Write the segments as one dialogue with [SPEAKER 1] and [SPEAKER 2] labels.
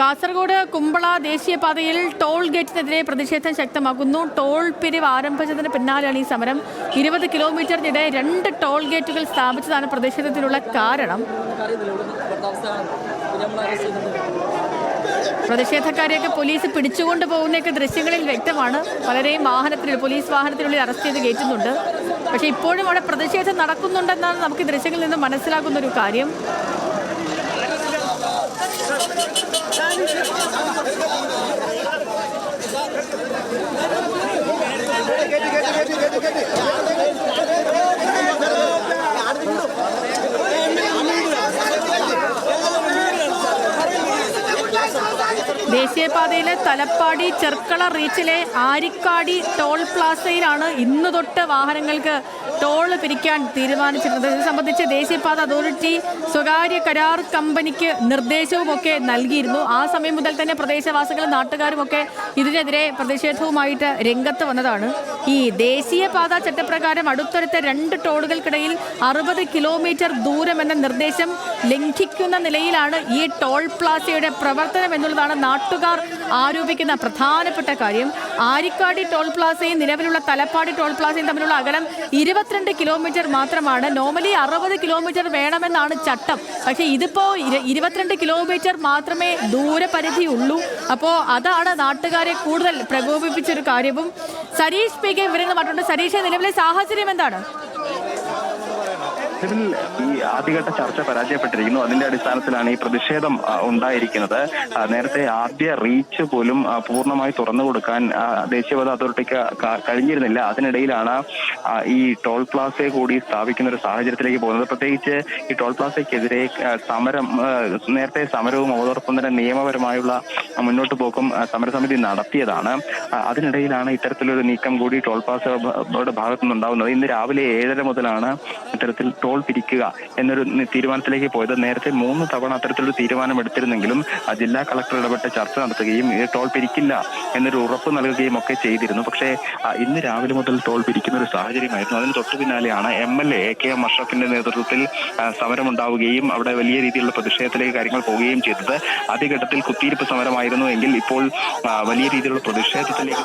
[SPEAKER 1] കാസർഗോഡ് കുമ്പള ദേശീയപാതയിൽ ടോൾ ഗേറ്റിനെതിരെ പ്രതിഷേധം ശക്തമാക്കുന്നു. ടോൾ പിരിവ് ആരംഭിച്ചതിന് പിന്നാലെയാണ് ഈ സമരം. ഇരുപത് കിലോമീറ്ററിനിടെ രണ്ട് ടോൾ ഗേറ്റുകൾ സ്ഥാപിച്ചതാണ് പ്രതിഷേധത്തിനുള്ള കാരണം. പ്രതിഷേധക്കാരെയൊക്കെ പോലീസ് പിടിച്ചുകൊണ്ട് പോകുന്നൊക്കെ ദൃശ്യങ്ങളിൽ വ്യക്തമാണ്. പലരെയും വാഹനത്തിൽ പോലീസ് വാഹനത്തിനുള്ളിൽ അറസ്റ്റ് ചെയ്ത് കയറ്റുന്നുണ്ട്. പക്ഷേ ഇപ്പോഴും അവിടെ പ്രതിഷേധം നടക്കുന്നുണ്ടെന്നാണ് നമുക്ക് ദൃശ്യങ്ങളിൽ നിന്ന് മനസ്സിലാക്കുന്ന ഒരു കാര്യം. Ben ദേശീയപാതയിലെ തലപ്പാടി ചെർക്കള റീച്ചിലെ ആരിക്കാടി ടോൾ പ്ലാസയിലാണ് ഇന്ന് തൊട്ട് വാഹനങ്ങൾക്ക് ടോൾ പിരിക്കാൻ തീരുമാനിച്ചിരുന്നത്. ഇത് സംബന്ധിച്ച് ദേശീയപാത അതോറിറ്റി സ്വകാര്യ കരാർ കമ്പനിക്ക് നിർദ്ദേശവും ഒക്കെ നൽകിയിരുന്നു. ആ സമയം മുതൽ തന്നെ പ്രദേശവാസികളും നാട്ടുകാരും ഒക്കെ ഇതിനെതിരെ പ്രതിഷേധവുമായിട്ട് രംഗത്ത് വന്നതാണ്. ഈ ദേശീയപാത ചട്ടപ്രകാരം അടുത്തടുത്ത രണ്ട് ടോളുകൾക്കിടയിൽ അറുപത് കിലോമീറ്റർ ദൂരം എന്ന നിർദ്ദേശം ലംഘിക്കുന്ന നിലയിലാണ് ഈ ടോൾ പ്ലാസയുടെ പ്രവർത്തനം എന്നുള്ളതാണ് നാട്ടുകാർ ആരോപിക്കുന്ന പ്രധാനപ്പെട്ട കാര്യം ആരിക്കാടി ടോൾ പ്ലാസയും നിലവിലുള്ള തലപ്പാടി ടോൾ പ്ലാസയും തമ്മിലുള്ള അകലം ഇരുപത്തിരണ്ട് കിലോമീറ്റർ മാത്രമാണ്. നോർമലി അറുപത് കിലോമീറ്റർ വേണമെന്നാണ് ചട്ടം. പക്ഷേ ഇതിപ്പോൾ ഇര- ഇരുപത്തിരണ്ട് കിലോമീറ്റർ മാത്രമേ ദൂരപരിധി ഉള്ളൂ. അപ്പോൾ അതാണ് നാട്ടുകാരെ കൂടുതൽ പ്രകോപിപ്പിച്ചൊരു കാര്യവും. സരീഷ് പി കെ വിവരങ്ങൾ പറഞ്ഞിട്ടുണ്ട് സരീഷ് നിലവിലെ സാഹചര്യം എന്താണ്?
[SPEAKER 2] ഇതിൽ ഈ ആദ്യഘട്ട ചർച്ച പരാജയപ്പെട്ടിരിക്കുന്നു. അതിന്റെ അടിസ്ഥാനത്തിലാണ് ഈ പ്രതിഷേധം ഉണ്ടായിരിക്കുന്നത്. നേരത്തെ ആദ്യ റീച്ച് പോലും പൂർണമായി തുറന്നു കൊടുക്കാൻ ദേശീയപാത അതോറിറ്റിക്ക് കഴിഞ്ഞിരുന്നില്ല. അതിനിടയിലാണ് ഈ ടോൾ പ്ലാസയെ കൂടി സ്ഥാപിക്കുന്ന ഒരു സാഹചര്യത്തിലേക്ക് പോകുന്നത്. പ്രത്യേകിച്ച് ഈ ടോൾ പ്ലാസയ്ക്കെതിരെ സമരം നേരത്തെ സമരവും അതോടൊപ്പം തന്നെ നിയമപരമായുള്ള മുന്നോട്ട് പോക്കും സമരസമിതി നടത്തിയതാണ്. അതിനിടയിലാണ് ഇത്തരത്തിലൊരു നീക്കം കൂടി ടോൾ പ്ലാസയുടെ ഭാഗത്തു നിന്നുണ്ടാവുന്നത് ഇന്ന് രാവിലെ ഏഴര മുതലാണ് ഇത്തരത്തിൽ ടോൾ പിരിക്കുക എന്നൊരു തീരുമാനത്തിലേക്ക് പോയത്. നേരത്തെ മൂന്ന് തവണ അത്തരത്തിലൊരു തീരുമാനം എടുത്തിരുന്നെങ്കിലും ജില്ലാ കളക്ടർ ഇടപെട്ട് ചർച്ച നടത്തുകയും ടോൾ പിരിക്കില്ല എന്നൊരു ഉറപ്പ് നൽകുകയും ഒക്കെ ചെയ്തിരുന്നു. പക്ഷേ ഇന്ന് രാവിലെ മുതൽ ടോൾ പിരിക്കുന്ന ഒരു സാഹചര്യമായിരുന്നു. അതിന് തൊട്ടു പിന്നാലെയാണ് M L A K M അഷ്റഫിന്റെ നേതൃത്വത്തിൽ സമരമുണ്ടാവുകയും അവിടെ വലിയ രീതിയിലുള്ള പ്രതിഷേധത്തിലേക്ക് കാര്യങ്ങൾ പോവുകയും ചെയ്തത്. ആദ്യഘട്ടത്തിൽ കുത്തിയിരിപ്പ് സമരമായിരുന്നു എങ്കിൽ ഇപ്പോൾ വലിയ രീതിയിലുള്ള പ്രതിഷേധത്തിലേക്ക്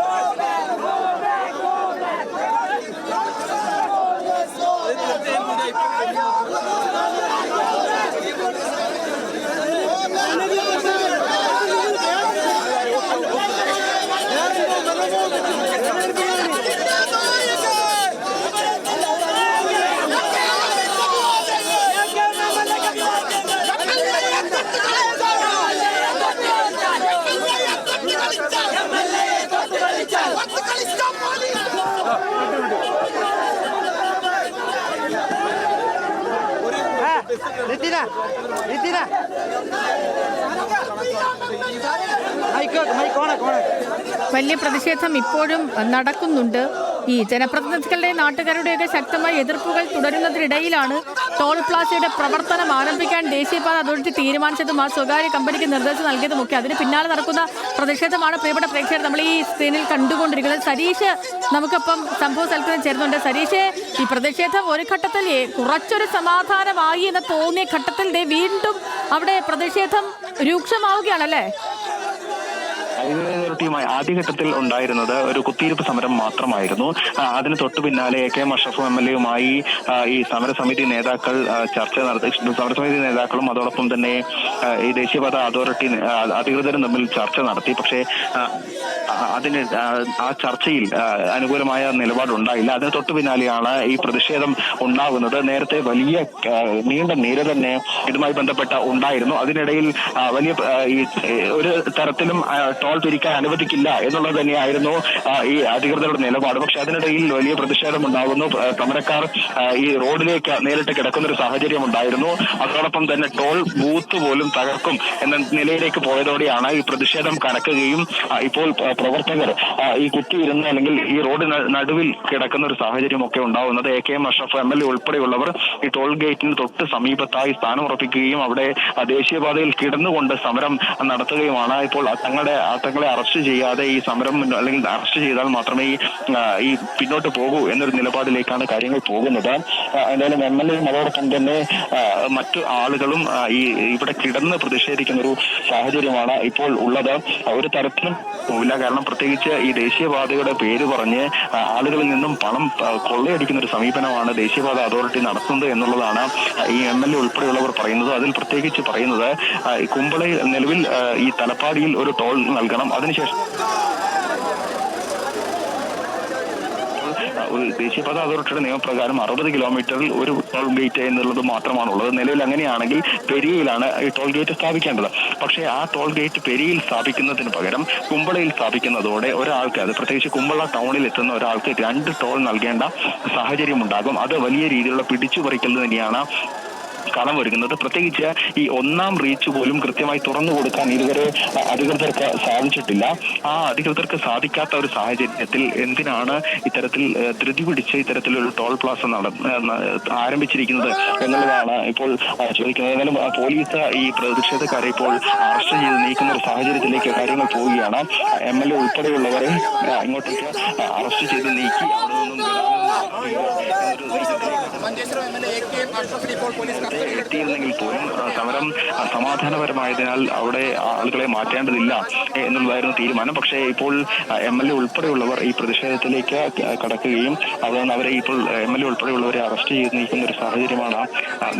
[SPEAKER 3] മൈക്ക് മൈക്ക്
[SPEAKER 1] വലിയ പ്രതിഷേധം ഇപ്പോഴും നടക്കുന്നുണ്ട്. ഈ ജനപ്രതിനിധികളുടെ നാട്ടുകാരുടെയൊക്കെ ശക്തമായ എതിർപ്പുകൾ തുടരുന്നതിനിടയിലാണ് ടോൾ പ്ലാസയുടെ പ്രവർത്തനം ആരംഭിക്കാൻ ദേശീയപാത അതോറിറ്റി തീരുമാനിച്ചതും ആ സ്വകാര്യ കമ്പനിക്ക് നിർദ്ദേശം നൽകിയതുമൊക്കെ അതിന് പിന്നാലെ നടക്കുന്ന പ്രതിഷേധമാണ് പ്രിയപ്പെട്ട പ്രേക്ഷകർ നമ്മൾ ഈ സ്ക്രീനിൽ കണ്ടുകൊണ്ടിരിക്കുന്നത്. സരീഷ് നമുക്കിപ്പം സംഭവ സ്ഥലത്ത് ചേരുന്നുണ്ട്. സരീഷ് ഈ പ്രതിഷേധം ഒരു ഘട്ടത്തിൽ കുറച്ചൊരു സമാധാനമായി എന്ന് തോന്നിയ ഘട്ടത്തിൽ വീണ്ടും അവിടെ പ്രതിഷേധം രൂക്ഷമാവുകയാണല്ലേ?
[SPEAKER 2] അതോറിറ്റിയുമായി ആദ്യഘട്ടത്തിൽ ഉണ്ടായിരുന്നത് ഒരു കുത്തിയിരുപ്പ് സമരം മാത്രമായിരുന്നു. അതിന് തൊട്ടു പിന്നാലെ A K. Ashraf M. L. എയുമായി ഈ സമരസമിതി നേതാക്കൾ ചർച്ച നടത്തി സമരസമിതി നേതാക്കളും അതോടൊപ്പം തന്നെ ഈ ദേശീയപാത അതോറിറ്റി അധികൃതരും തമ്മിൽ ചർച്ച നടത്തി. പക്ഷേ അതിന് ആ, ചർച്ചയിൽ അനുകൂലമായ നിലപാടുണ്ടായില്ല. അതിന് തൊട്ടു പിന്നാലെയാണ് ഈ പ്രതിഷേധം ഉണ്ടാകുന്നത്. നേരത്തെ വലിയ നീണ്ട നിര തന്നെ ഇതുമായി ബന്ധപ്പെട്ട ഉണ്ടായിരുന്നു. അതിനിടയിൽ വലിയ ഈ ഒരു തരത്തിലും ആ, തിരിക്കാൻ അനുവദിക്കില്ല എന്നുള്ളത് തന്നെയായിരുന്നു ഈ അധികൃതരുടെ നിലപാട്. പക്ഷെ അതിനിടയിൽ വലിയ പ്രതിഷേധം ഉണ്ടാകുന്നു. സമരക്കാർ ഈ റോഡിലേക്ക് നേരിട്ട് കിടക്കുന്ന ഒരു സാഹചര്യം ഉണ്ടായിരുന്നു. അതോടൊപ്പം തന്നെ ടോൾ ബൂത്ത് പോലും തകർക്കും എന്ന നിലയിലേക്ക് പോയതോടെയാണ് ഈ പ്രതിഷേധം കനക്കുകയും ഇപ്പോൾ പ്രവർത്തകർ ഈ കുത്തിയിരുന്ന അല്ലെങ്കിൽ ഈ റോഡ് നടുവിൽ കിടക്കുന്ന ഒരു സാഹചര്യമൊക്കെ ഉണ്ടാവുന്നത് A. K. M. Ashraf M. L. A ഉൾപ്പെടെയുള്ളവർ ഈ ടോൾ ഗേറ്റിന് തൊട്ട് സമീപത്തായി സ്ഥാനം ഉറപ്പിക്കുകയും അവിടെ ദേശീയപാതയിൽ കിടന്നുകൊണ്ട് സമരം നടത്തുകയുമാണ്. ഇപ്പോൾ തങ്ങളുടെ ആ തങ്ങളെ അറസ്റ്റ് ചെയ്യാതെ ഈ സമരം അല്ലെങ്കിൽ അറസ്റ്റ് ചെയ്താൽ മാത്രമേ ഈ ഈ പിന്നോട്ട് പോകൂ എന്നൊരു നിലപാടിലേക്കാണ് കാര്യങ്ങൾ പോകുന്നത്. എന്തായാലും എം എൽ എയും അതോടൊപ്പം തന്നെ മറ്റു ആളുകളും ഈ ഇവിടെ കിടന്ന് പ്രതിഷേധിക്കുന്ന ഒരു സാഹചര്യമാണ് ഇപ്പോൾ ഉള്ളത്. ഒരു തരത്തിലും പോവില്ല. കാരണം പ്രത്യേകിച്ച് ഈ ദേശീയപാതയുടെ പേര് പറഞ്ഞ് ആളുകളിൽ നിന്നും പണം കൊള്ളയടിക്കുന്ന ഒരു സമീപനമാണ് ദേശീയപാത അതോറിറ്റി നടത്തുന്നത് എന്നുള്ളതാണ് ഈ എം എൽ എ ഉൾപ്പെടെയുള്ളവർ പറയുന്നത്. അതിൽ പ്രത്യേകിച്ച് പറയുന്നത് കുമ്പളയിൽ നിലവിൽ ഈ തലപ്പാടിയിൽ ഒരു ടോൾ നൽകണം. അതിനുശേഷം ദേശീയപാത അതോറിറ്റിയുടെ നിയമപ്രകാരം അറുപത് കിലോമീറ്ററിൽ ഒരു ടോൾ ഗേറ്റ് എന്നുള്ളത് മാത്രമാണുള്ളത്. നിലവിൽ അങ്ങനെയാണെങ്കിൽ പെരിയയിലാണ് ഈ ടോൾ ഗേറ്റ് സ്ഥാപിക്കേണ്ടത്. പക്ഷേ ആ ടോൾ ഗേറ്റ് പെരിയയിൽ സ്ഥാപിക്കുന്നതിന് പകരം കുമ്പളയിൽ സ്ഥാപിക്കുന്നതോടെ ഒരാൾക്ക് അത് പ്രത്യേകിച്ച് കുമ്പള ടൗണിൽ എത്തുന്ന ഒരാൾക്ക് രണ്ട് ടോൾ നൽകേണ്ട സാഹചര്യം ഉണ്ടാകും അത് വലിയ രീതിയിലുള്ള പിടിച്ചുപറിക്കൽ തന്നെയാണ് കളം ഒരുങ്ങുന്നത്. പ്രത്യേകിച്ച് ഈ ഒന്നാം റീച്ച് പോലും കൃത്യമായി തുറന്നു കൊടുക്കാൻ ഇതുവരെ അധികൃതർക്ക് സാധിച്ചിട്ടില്ല. ആ അധികൃതർക്ക് സാധിക്കാത്ത ഒരു സാഹചര്യത്തിൽ എന്തിനാണ് ഇത്തരത്തിൽ ധൃതി പിടിച്ച് ഇത്തരത്തിലൊരു ടോൾ പ്ലാസ ആരംഭിച്ചിരിക്കുന്നത് എന്നുള്ളതാണ് ഇപ്പോൾ ചോദിക്കുന്നത്. എന്നാലും പോലീസ് ഈ പ്രതിഷേധക്കാരെ ഇപ്പോൾ അറസ്റ്റ് ചെയ്ത് നീക്കുന്ന ഒരു സാഹചര്യത്തിലേക്ക് കാര്യങ്ങൾ പോവുകയാണ്. എം എൽ എ ഉൾപ്പെടെയുള്ളവരെ ഇങ്ങോട്ടേക്ക് അറസ്റ്റ് ചെയ്ത് നീക്കി അവിടെ നിന്നും എത്തിയിരുന്നെങ്കിൽ പോലും സമരം സമാധാനപരമായതിനാൽ അവിടെ ആളുകളെ മാറ്റേണ്ടതില്ല എന്നുള്ളതായിരുന്നു തീരുമാനം. പക്ഷേ ഇപ്പോൾ എം എൽ എ ഉൾപ്പെടെയുള്ളവർ ഈ പ്രതിഷേധത്തിലേക്ക് കടക്കുകയും അവിടെ അവരെ ഇപ്പോൾ എം എൽ എ ഉൾപ്പെടെയുള്ളവരെ അറസ്റ്റ് ചെയ്ത് നീക്കുന്ന ഒരു സാഹചര്യമാണ്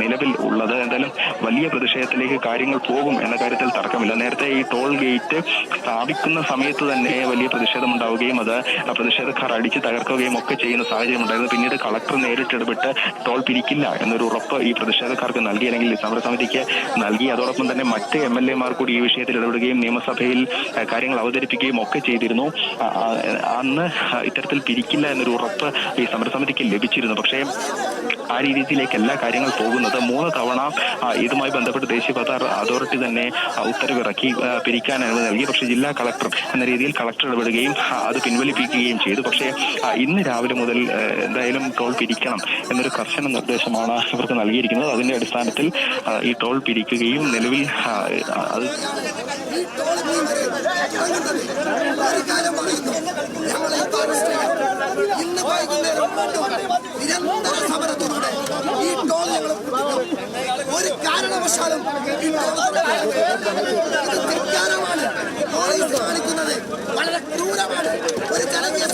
[SPEAKER 2] നിലവിൽ ഉള്ളത്. എന്തായാലും വലിയ പ്രതിഷേധത്തിലേക്ക് കാര്യങ്ങൾ പോകും എന്ന കാര്യത്തിൽ തർക്കമില്ല. നേരത്തെ ഈ ടോൾ ഗേറ്റ് സ്ഥാപിക്കുന്ന സമയത്ത് തന്നെ വലിയ പ്രതിഷേധം ഉണ്ടാവുകയും അത് പ്രതിഷേധക്കാർ അടിച്ച് തകർക്കുകയും ഒക്കെ ചെയ്യുന്ന സാഹചര്യം ഉണ്ടായിരുന്നു പിന്നീട് കളക്ടർ നേരിട്ട് ഇടപെട്ട് ടോൾ പിരിക്കില്ല എന്നൊരു ഉറപ്പ് ഈ പ്രതിഷേധക്കാർക്ക് നൽകി അല്ലെങ്കിൽ സമരസമിതിക്ക് നൽകി. അതോടൊപ്പം തന്നെ മറ്റ് എം എൽ എമാർ കൂടി ഈ വിഷയത്തിൽ ഇടപെടുകയും നിയമസഭയിൽ കാര്യങ്ങൾ അവതരിപ്പിക്കുകയും ഒക്കെ ചെയ്തിരുന്നു. അന്ന് ഇത്തരത്തിൽ പിരിക്കില്ല എന്നൊരു ഉറപ്പ് ഈ സമരസമിതിക്ക് ലഭിച്ചിരുന്നു. പക്ഷേ ആ രീതിയിലേക്കല്ല കാര്യങ്ങൾ പോകുന്നത് മൂന്ന് തവണ ഇതുമായി ബന്ധപ്പെട്ട് ദേശീയപാത അതോറിറ്റി തന്നെ ഉത്തരവിറക്കി പിരിക്കാൻ അനുമതി നൽകി. പക്ഷേ ജില്ലാ കളക്ടർ എന്ന രീതിയിൽ കളക്ടർ ഇടപെടുകയും അത് പിൻവലിപ്പിക്കുകയും ചെയ്തു. പക്ഷേ ഇന്ന് രാവിലെ മുതൽ എന്തായാലും ടോൾ പിരിക്കണം എന്നൊരു കർശന നിർദ്ദേശമാണ് ഇവർക്ക് നൽകിയിരിക്കുന്നത്. അതിന്റെ അടിസ്ഥാനത്തിൽ ഈ ടോൾ പിരിക്കുകയും നിലവിൽ അത്
[SPEAKER 4] വൈകുന്നേരം നിരന്തര ഈ ടോൾ ഒരു കാരണവശാലും കാണിക്കുന്നത് വളരെ ക്രൂരമാണ്. ഒരു ജനകീയ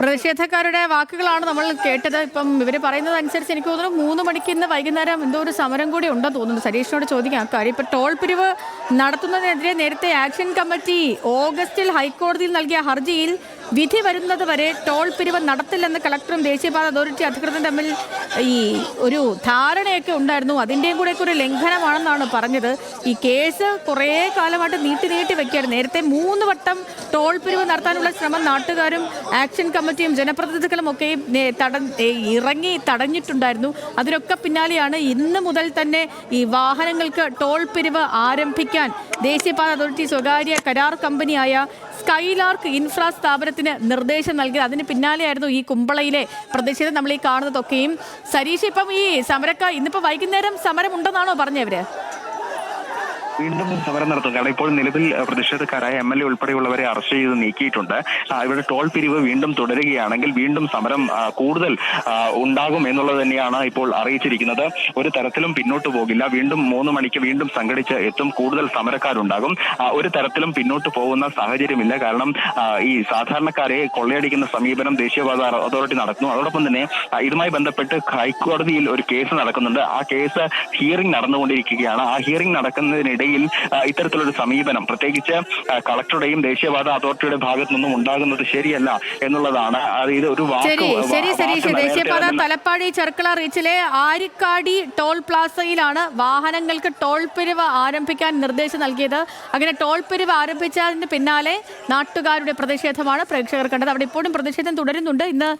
[SPEAKER 1] പ്രതിഷേധക്കാരുടെ വാക്കുകളാണ് നമ്മൾ കേട്ടത്. ഇപ്പം ഇവർ പറയുന്നത് അനുസരിച്ച് എനിക്ക് തോന്നുന്നു മൂന്ന് മണിക്ക് ഇന്ന് വൈകുന്നേരം എന്തോ ഒരു സമരം കൂടി ഉണ്ടെന്ന് തോന്നുന്നു. സരീഷിനോട് ചോദിക്കാം. കാര്യം ഇപ്പം ടോൾ പിരിവ് നടത്തുന്നതിനെതിരെ നേരത്തെ ആക്ഷൻ കമ്മിറ്റി ഓഗസ്റ്റിൽ ഹൈക്കോടതിയിൽ നൽകിയ ഹർജിയിൽ വിധി വരുന്നത് വരെ ടോൾ പിരിവ് നടത്തില്ലെന്ന് കളക്ടറും ദേശീയപാത അതോറിറ്റി അധികൃതരും തമ്മിൽ ഈ ഒരു ധാരണയൊക്കെ ഉണ്ടായിരുന്നു. അതിന്റെയും കൂടെ ഒരു ലംഘനമാണെന്നാണ് പറഞ്ഞത്. ഈ കേസ് കുറേ കാലമായിട്ട് നീട്ടി നീട്ടി വെക്കുകയാണ് നേരത്തെ മൂന്ന് വട്ടം ടോൾ പിരിവ് നടത്താനുള്ള ശ്രമം നാട്ടുകാരും ആക്ഷൻ കമ്മിറ്റിയും ജനപ്രതിനിധികളും ഒക്കെ തട ഇറങ്ങി തടഞ്ഞിട്ടുണ്ടായിരുന്നു. അതിനൊക്കെ പിന്നാലെയാണ് ഇന്ന് മുതൽ തന്നെ ഈ വാഹനങ്ങൾക്ക് ടോൾ പിരിവ് ആരംഭിക്കാൻ ദേശീയപാത അതോറിറ്റി സ്വകാര്യ കരാർ കമ്പനിയായ സ്കൈലാർക്ക് ഇൻഫ്രാ സ്ഥാപനത്തിന് നിർദ്ദേശം നൽകിയത്. അതിന് പിന്നാലെയായിരുന്നു ഈ കുമ്പളയിലെ പ്രതിഷേധം നമ്മൾ ഈ കാണുന്നതൊക്കെയും. സരീഷ് ഇപ്പം ഈ സമരക്കാർ ഇന്നിപ്പോൾ വൈകുന്നേരം സമരം ഉണ്ടെന്നാണോ പറഞ്ഞവര്
[SPEAKER 2] വീണ്ടും സമരം നടത്തും. കാരണം ഇപ്പോൾ നിലവിൽ പ്രതിഷേധക്കാരായ എം എൽ എ ഉൾപ്പെടെയുള്ളവരെ അറസ്റ്റ് ചെയ്ത് നീക്കിയിട്ടുണ്ട്. ഇവിടെ ടോൾ പിരിവ് വീണ്ടും തുടരുകയാണെങ്കിൽ വീണ്ടും സമരം കൂടുതൽ ഉണ്ടാകും എന്നുള്ളത് തന്നെയാണ് ഇപ്പോൾ അറിയിച്ചിരിക്കുന്നത്. ഒരു തരത്തിലും പിന്നോട്ട് പോകില്ല. വീണ്ടും മൂന്ന് മണിക്ക് വീണ്ടും സംഘടിച്ച് എത്തും. കൂടുതൽ സമരക്കാരുണ്ടാകും. ഒരു തരത്തിലും പിന്നോട്ട് പോകുന്ന സാഹചര്യമില്ല. കാരണം ഈ സാധാരണക്കാരെ കൊള്ളയടിക്കുന്ന സമീപനം ദേശീയപാത അതോറിറ്റി നടത്തുന്നു. അതോടൊപ്പം തന്നെ ഇതുമായി ബന്ധപ്പെട്ട് ഹൈക്കോടതിയിൽ ഒരു കേസ് നടക്കുന്നുണ്ട്. ആ കേസ് ഹിയറിംഗ് നടന്നുകൊണ്ടിരിക്കുകയാണ്. ആ ഹിയറിംഗ് നടക്കുന്നതിനിടയിൽ ജില്ലയിൽ ഇത്തരത്തിലൊരു സമീപനം. പ്രത്യേകിച്ച് കളക്ടറുടെയും ദേശീയപാത അതോറിറ്റിയുടെ ഭാഗത്തു നിന്നും ഉണ്ടാകുന്നത് ശരിയല്ല എന്നുള്ളതാണ്. അത് ഇത് ഒരു
[SPEAKER 1] ശരി ശരി സരീഷ് ദേശീയപാത തലപ്പാടി ചെർക്കള റീച്ചിലെ ആരിക്കാടി ടോൾ പ്ലാസയിലാണ് വാഹനങ്ങൾക്ക് ടോൾ പിരിവ് ആരംഭിക്കാൻ നിർദ്ദേശം നൽകിയത്. അങ്ങനെ ടോൾ പിരിവ് ആരംഭിച്ചതിന് പിന്നാലെ നാട്ടുകാരുടെ പ്രതിഷേധമാണ് പ്രേക്ഷകർ കണ്ടത്. അവിടെ ഇപ്പോഴും പ്രതിഷേധം തുടരുന്നുണ്ട്. ഇന്ന്